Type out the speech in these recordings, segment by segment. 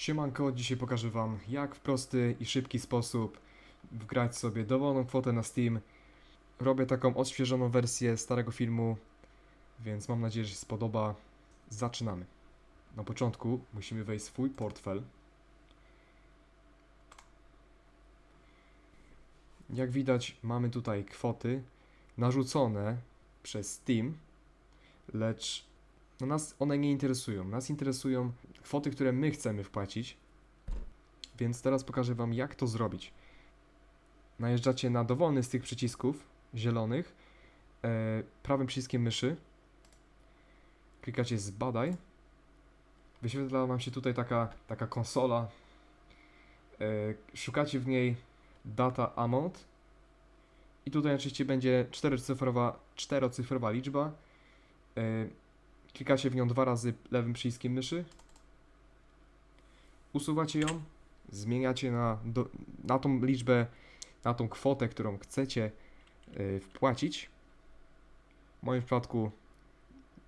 Siemanko, dzisiaj pokażę Wam jak w prosty i szybki sposób wgrać sobie dowolną kwotę na Steam. Robię taką odświeżoną wersję starego filmu, więc mam nadzieję, że się spodoba. Zaczynamy. Na początku musimy wejść w swój portfel. Jak widać mamy tutaj kwoty narzucone przez Steam, lecz no nas one nie interesują. Nas interesują kwoty, które my chcemy wpłacić. Więc teraz pokażę Wam, jak to zrobić. Najeżdżacie na dowolny z tych przycisków zielonych, e, prawym przyciskiem myszy. Klikacie zbadaj. Wyświetla Wam się tutaj taka, taka konsola. E, szukacie w niej data amount. I tutaj oczywiście będzie czterocyfrowa, czterocyfrowa liczba. E, Klikacie w nią dwa razy lewym przyciskiem myszy. Usuwacie ją, zmieniacie na, do, na tą liczbę, na tą kwotę, którą chcecie y, wpłacić. W moim przypadku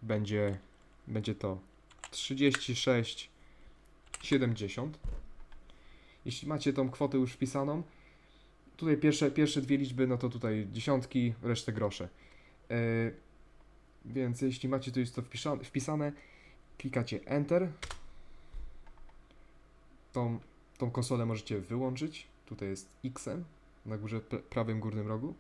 będzie, będzie to 36,70. Jeśli macie tą kwotę już wpisaną, tutaj pierwsze, pierwsze dwie liczby, no to tutaj dziesiątki, resztę grosze. Y, więc jeśli macie tu już to wpisane, klikacie Enter. Tą, tą konsolę możecie wyłączyć. Tutaj jest X na górze prawym górnym rogu.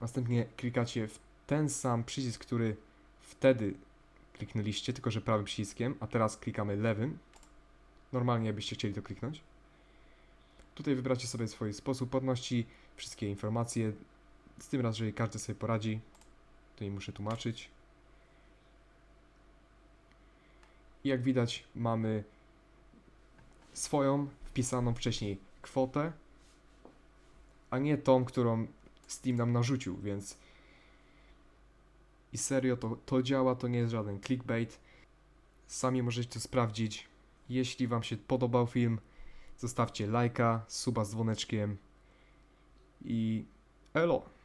Następnie klikacie w ten sam przycisk, który wtedy kliknęliście, tylko że prawym przyciskiem, a teraz klikamy lewym. Normalnie jakbyście chcieli to kliknąć. Tutaj wybracie sobie swój sposób płatności, wszystkie informacje, z tym raz, że każdy sobie poradzi. To nie muszę tłumaczyć. I jak widać, mamy swoją wpisaną wcześniej kwotę, a nie tą, którą Steam nam narzucił, więc i serio to, to działa, to nie jest żaden clickbait. Sami możecie to sprawdzić. Jeśli Wam się podobał film, zostawcie lajka, suba z dzwoneczkiem i elo!